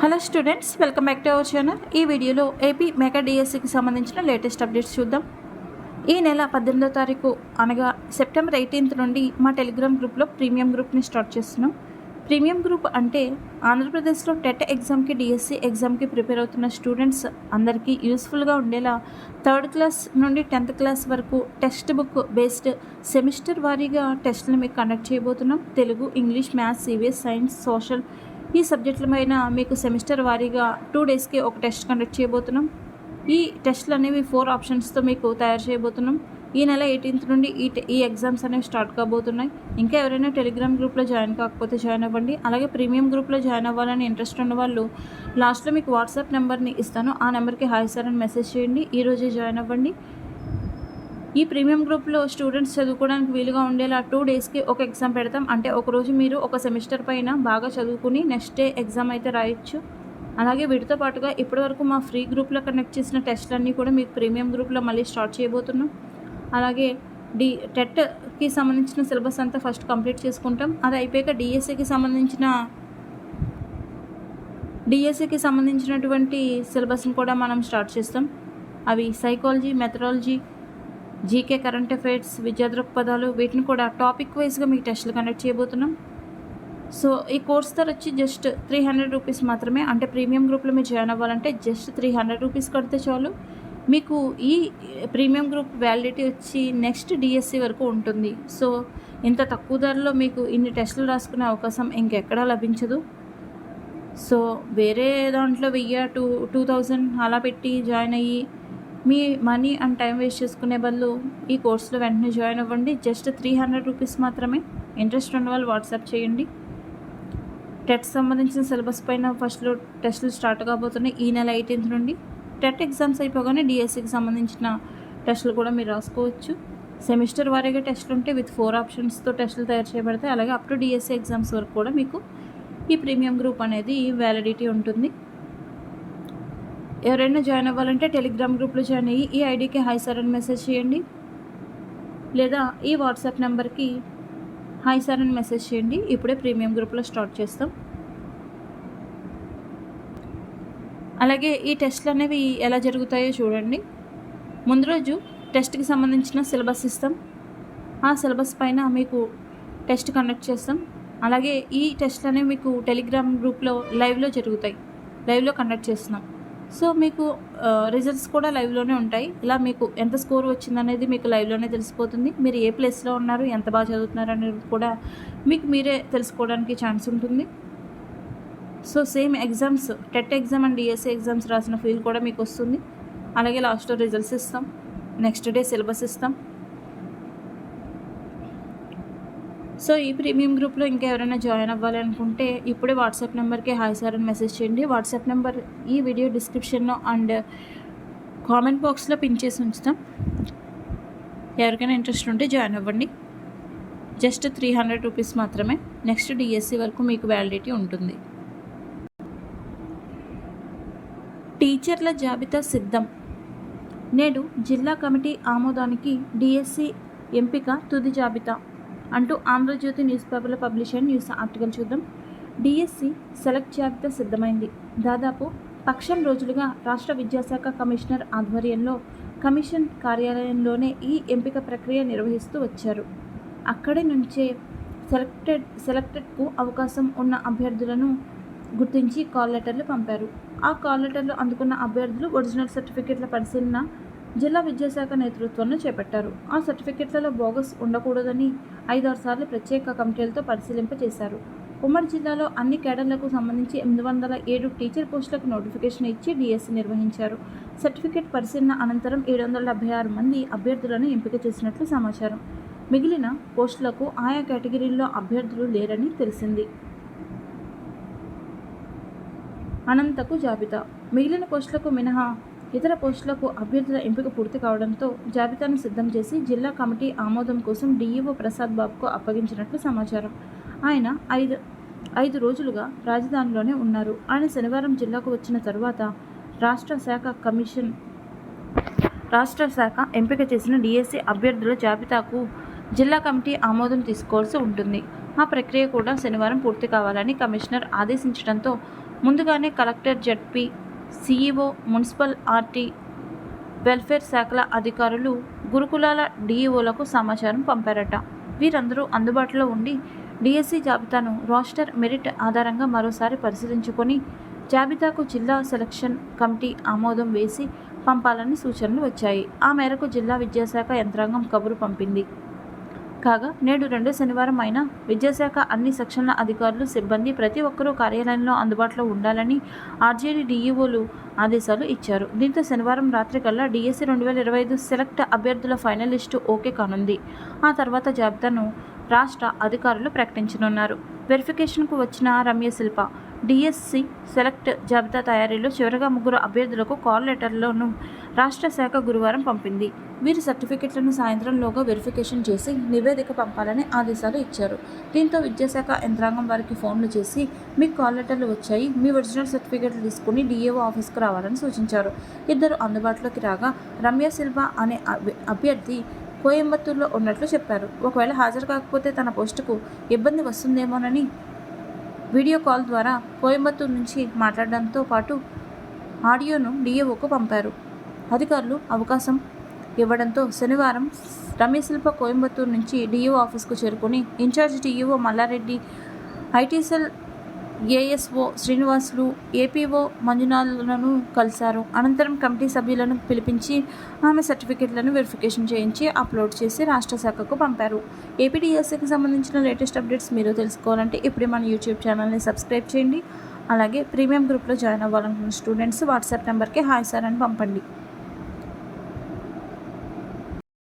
Hello students welcome back to our channel ఈ వీడియోలో AP mega డిఎస్సికి సంబంధించిన లేటెస్ట్ అప్డేట్స్ చూద్దాం. ఈ నెల పద్దెనిమిదో తారీఖు అనగా సెప్టెంబర్ ఎయిటీన్త్ నుండి మా టెలిగ్రామ్ గ్రూప్లో ప్రీమియం గ్రూప్ని స్టార్ట్ చేస్తున్నాం. ప్రీమియం గ్రూప్ అంటే ఆంధ్రప్రదేశ్లో టెట్ ఎగ్జామ్కి డిఎస్సి ఎగ్జామ్కి ప్రిపేర్ అవుతున్న స్టూడెంట్స్ అందరికీ యూస్ఫుల్గా ఉండేలా థర్డ్ క్లాస్ నుండి టెన్త్ క్లాస్ వరకు టెక్స్ట్ బుక్ బేస్డ్ సెమిస్టర్ వారీగా టెస్ట్ని మీకు కండక్ట్ చేయబోతున్నాం. Telugu English maths CVS science social ఈ సబ్జెక్టుల పైన మీకు సెమిస్టర్ వారీగా టూ డేస్కి ఒక టెస్ట్ కండక్ట్ చేయబోతున్నాం. ఈ టెస్ట్లు అనేవి ఫోర్ ఆప్షన్స్తో మీకు తయారు చేయబోతున్నాం. ఈ నెల ఎయిటీన్త్ నుండి ఈ టె- ఈ ఎగ్జామ్స్ అనేవి స్టార్ట్ కాబోతున్నాయి. ఇంకా ఎవరైనా టెలిగ్రామ్ గ్రూప్లో జాయిన్ కాకపోతే జాయిన్ అవ్వండి. అలాగే ప్రీమియం గ్రూప్లో జాయిన్ అవ్వాలని ఇంట్రెస్ట్ ఉన్న వాళ్ళు లాస్ట్లో మీకు వాట్సాప్ నెంబర్ని ఇస్తాను. ఆ నెంబర్కి హాయ్ సార్ అని మెసేజ్ చేయండి. ఈ రోజే జాయిన్ అవ్వండి. ఈ ప్రీమియం గ్రూప్లో స్టూడెంట్స్ చదువుకోవడానికి వీలుగా ఉండేలా టూ డేస్కి ఒక ఎగ్జామ్ పెడతాం. అంటే ఒకరోజు మీరు ఒక సెమిస్టర్ పైన బాగా చదువుకుని నెక్స్ట్ డే ఎగ్జామ్ అయితే రాయొచ్చు. అలాగే వీటితో పాటుగా ఇప్పటివరకు మా ఫ్రీ గ్రూప్లో కనెక్ట్ చేసిన టెస్ట్లన్నీ కూడా మీకు ప్రీమియం గ్రూప్లో మళ్ళీ స్టార్ట్ చేయబోతున్నాం. అలాగే డి టెట్కి సంబంధించిన సిలబస్ అంతా ఫస్ట్ కంప్లీట్ చేసుకుంటాం. అది అయిపోయాక డిఎస్సికి సంబంధించిన డిఎస్సికి సంబంధించినటువంటి సిలబస్ని కూడా మనం స్టార్ట్ చేస్తాం. అవి psychology methodology GK current affairs విద్యా దృక్పథాలు వీటిని కూడా టాపిక్ వైజ్గా మీకు టెస్టులు కండక్ట్ చేయబోతున్నాం. సో ఈ కోర్స్ ధర వచ్చి జస్ట్ త్రీ హండ్రెడ్ రూపీస్ మాత్రమే. అంటే ప్రీమియం గ్రూప్లో మీరు జాయిన్ అవ్వాలంటే జస్ట్ త్రీ హండ్రెడ్ రూపీస్ కడితే చాలు. మీకు ఈ ప్రీమియం గ్రూప్ వ్యాలిడిటీ వచ్చి నెక్స్ట్ డిఎస్సి వరకు ఉంటుంది. సో ఇంత తక్కువ ధరలో మీకు ఇన్ని టెస్టులు రాసుకునే అవకాశం ఇంకెక్కడా లభించదు. సో వేరే దాంట్లో వెయ్యి టూ టూ థౌజండ్ అలా పెట్టి జాయిన్ అయ్యి మీ మనీ అండ్ టైం వేస్ట్ చేసుకునే బదులు ఈ కోర్సులో వెంటనే జాయిన్ అవ్వండి. జస్ట్ త్రీ హండ్రెడ్ రూపీస్ మాత్రమే. ఇంట్రెస్ట్ ఉన్న వాళ్ళు వాట్సాప్ చేయండి. టెట్ సంబంధించిన సిలబస్ పైన ఫస్ట్లో టెస్టులు స్టార్ట్ కాబోతున్నాయి. ఈ నెల ఎయిటీన్త్ నుండి టెట్ ఎగ్జామ్స్ అయిపోగానే డిఎస్సికి సంబంధించిన టెస్టులు కూడా మీరు రాసుకోవచ్చు. సెమిస్టర్ వారీగా టెస్టులు ఉంటే విత్ ఫోర్ ఆప్షన్స్తో టెస్టులు తయారు చేయబడతాయి. అలాగే అప్ టు డిఎస్సి ఎగ్జామ్స్ వరకు కూడా మీకు ఈ ప్రీమియం గ్రూప్ అనేది వ్యాలిడిటీ ఉంటుంది. ఎవరైనా జాయిన్ అవ్వాలంటే టెలిగ్రామ్ గ్రూప్లో జాయిన్ అయ్యి ఈ ఐడికి హాయ్ సార్ అని మెసేజ్ చేయండి. లేదా ఈ వాట్సాప్ నెంబర్కి హాయ్ సార్ అని మెసేజ్ చేయండి. ఇప్పుడే ప్రీమియం గ్రూప్లో స్టార్ట్ చేస్తాం. అలాగే ఈ టెస్ట్లు అనేవి ఎలా జరుగుతాయో చూడండి. ముందు రోజు టెస్ట్కి సంబంధించిన సిలబస్ ఇస్తాం. ఆ సిలబస్ పైన మీకు టెస్ట్ కండక్ట్ చేస్తాం. అలాగే ఈ టెస్ట్లు అనేవి మీకు టెలిగ్రామ్ గ్రూప్లో లైవ్లో జరుగుతాయి. లైవ్లో కండక్ట్ చేస్తున్నాం. సో మీకు రిజల్ట్స్ కూడా లైవ్లోనే ఉంటాయి. ఇలా మీకు ఎంత స్కోర్ వచ్చిందనేది మీకు లైవ్లోనే తెలిసిపోతుంది. మీరు ఏ ప్లేస్లో ఉన్నారు ఎంత బాగా చదువుతున్నారు అనేది కూడా మీకు మీరే తెలుసుకోవడానికి ఛాన్స్ ఉంటుంది. So same exams TET exam and DSC exams రాసిన ఫీల్ కూడా మీకు వస్తుంది. అలాగే లాస్ట్లో రిజల్ట్స్ ఇస్తాం. నెక్స్ట్ డే సిలబస్ ఇస్తాం. సో ఈ ప్రీమియం గ్రూప్లో ఇంకా ఎవరైనా జాయిన్ అవ్వాలి అనుకుంటే ఇప్పుడే వాట్సాప్ నెంబర్కి హాయ్ సార్ అని మెసేజ్ చేయండి. వాట్సాప్ నెంబర్ ఈ వీడియో డిస్క్రిప్షన్లో అండ్ కామెంట్ బాక్స్లో పిన్ చేసి ఉంచుతాం. ఎవరికైనా ఇంట్రెస్ట్ ఉంటే జాయిన్ అవ్వండి. జస్ట్ త్రీ హండ్రెడ్ రూపీస్ మాత్రమే. నెక్స్ట్ డిఎస్సి వరకు మీకు వ్యాలిడిటీ ఉంటుంది. టీచర్ల జాబితా సిద్ధం. నేడు జిల్లా కమిటీ ఆమోదానికి డిఎస్సి ఎంపిక తుది జాబితా. అంటూ ఆంధ్రజ్యోతి న్యూస్ పేపర్లో పబ్లిష్ అయిన న్యూస్ ఆర్టికల్ చూద్దాం. డిఎస్సి సెలెక్ట్ జాబితా సిద్ధమైంది. దాదాపు పక్షం రోజులుగా రాష్ట్ర విద్యాశాఖ కమిషనర్ ఆధ్వర్యంలో కమిషన్ కార్యాలయంలోనే ఈ ఎంపిక ప్రక్రియ నిర్వహిస్తూ వచ్చారు. అక్కడి నుంచే సెలెక్టెడ్ సెలెక్టెడ్కు అవకాశం ఉన్న అభ్యర్థులను గుర్తించి కాల్ లెటర్లు పంపారు. ఆ కాల్ లెటర్లు అందుకున్న అభ్యర్థులు ఒరిజినల్ సర్టిఫికెట్ల పరిశీలన జిల్లా విద్యాశాఖ నేతృత్వంలో చేపట్టారు. ఆ సర్టిఫికెట్లలో బోగస్ ఉండకూడదని ఐదారు సార్లు ప్రత్యేక కమిటీలతో పరిశీలింప చేశారు. ఉమ్మడి జిల్లాలో అన్ని కేడర్లకు సంబంధించి ఎనిమిది వందల ఏడు టీచర్ పోస్టులకు నోటిఫికేషన్ ఇచ్చి డిఎస్సి నిర్వహించారు. సర్టిఫికేట్ పరిశీలన అనంతరం ఏడు వందల డెబ్బై ఆరు మంది అభ్యర్థులను ఎంపిక చేసినట్లు సమాచారం. మిగిలిన పోస్టులకు ఆయా కేటగిరీల్లో అభ్యర్థులు లేరని తెలిసింది. అనంతకు జాబితా. మిగిలిన పోస్టులకు మినహా ఇతర పోస్టులకు అభ్యర్థుల ఎంపిక పూర్తి కావడంతో జాబితాను సిద్ధం చేసి జిల్లా కమిటీ ఆమోదం కోసం డీఈఓ ప్రసాద్ బాబుకు అప్పగించినట్లు సమాచారం. ఆయన ఐదు ఐదు రోజులుగా రాజధానిలోనే ఉన్నారు. ఆయన శనివారం జిల్లాకు వచ్చిన తరువాత రాష్ట్ర శాఖ కమిషన్ రాష్ట్ర శాఖ ఎంపిక చేసిన డిఎస్సి అభ్యర్థుల జాబితాకు జిల్లా కమిటీ ఆమోదం తీసుకోవాల్సి ఉంటుంది. ఆ ప్రక్రియ కూడా శనివారం పూర్తి కావాలని కమిషనర్ ఆదేశించడంతో ముందుగానే collector ZP CEO municipal RT welfare శాఖల అధికారులు గురుకులాల డీఈఓలకు సమాచారం పంపారట. వీరందరూ అందుబాటులో ఉండి డిఎస్సి జాబితాను రోస్టర్ మెరిట్ ఆధారంగా మరోసారి పరిశీలించుకొని జాబితాకు జిల్లా సెలక్షన్ కమిటీ ఆమోదం వేసి పంపాలని సూచనలు వచ్చాయి. ఆ మేరకు జిల్లా విద్యాశాఖ యంత్రాంగం కబురు పంపింది. కాగా నేడు రెండో శనివారం అయినా విద్యాశాఖ అన్ని సెక్షన్ల అధికారులు సిబ్బంది ప్రతి ఒక్కరూ కార్యాలయంలో అందుబాటులో ఉండాలని ఆర్జేడీ డీఈఓలు ఆదేశాలు ఇచ్చారు. దీంతో శనివారం రాత్రి కల్లా డిఎస్సి రెండు వేల ఇరవై ఐదు సెలెక్ట్ అభ్యర్థుల ఫైనల్ లిస్టు ఓకే కానుంది. ఆ తర్వాత జాబితాను రాష్ట్ర అధికారులు ప్రకటించనున్నారు. వెరిఫికేషన్కు వచ్చిన రమ్య శిల్ప డిఎస్సి సెలెక్ట్ జాబితా తయారీలో చివరిగా ముగ్గురు అభ్యర్థులకు కాల్ లెటర్లను రాష్ట్ర శాఖ గురువారం పంపింది. వీరి సర్టిఫికెట్లను సాయంత్రంలోగా వెరిఫికేషన్ చేసి నివేదిక పంపాలని ఆదేశాలు ఇచ్చారు. దీంతో విద్యాశాఖ యంత్రాంగం వారికి ఫోన్లు చేసి మీ కాల్ లెటర్లు వచ్చాయి. మీ ఒరిజినల్ సర్టిఫికెట్లు తీసుకుని డిఏఓ ఆఫీస్కు రావాలని సూచించారు. ఇద్దరు అందుబాటులోకి రాగా రమ్య సిల్వా అనే అభ్యర్థి కోయంబత్తూరులో ఉన్నట్లు చెప్పారు. ఒకవేళ హాజరు కాకపోతే తన పోస్టుకు ఇబ్బంది వస్తుందేమోనని వీడియో కాల్ ద్వారా కోయంబత్తూరు నుంచి మాట్లాడడంతో పాటు ఆడియోను డిఏఓకు పంపారు. అధికారులు అవకాశం ఇవ్వడంతో శనివారం రమేశిల్ప కోయంబత్తూరు నుంచి డిఈఓ ఆఫీస్కు చేరుకుని incharge DEO Mallareddy IT cell ASO Srinivasulu APO మంజునాథులను కలిశారు. అనంతరం కమిటీ సభ్యులను పిలిపించి ఆమె సర్టిఫికెట్లను వెరిఫికేషన్ చేయించి అప్లోడ్ చేసి రాష్ట్ర శాఖకు పంపారు. ఏపీడీఎస్సీకి సంబంధించిన లేటెస్ట్ అప్డేట్స్ మీరు తెలుసుకోవాలంటే ఇప్పుడే మన యూట్యూబ్ ఛానల్ని సబ్స్క్రైబ్ చేయండి. అలాగే ప్రీమియం గ్రూప్లో జాయిన్ అవ్వాలనుకున్న స్టూడెంట్స్ వాట్సాప్ నెంబర్కి హాయ్ సార్ అని పంపండి.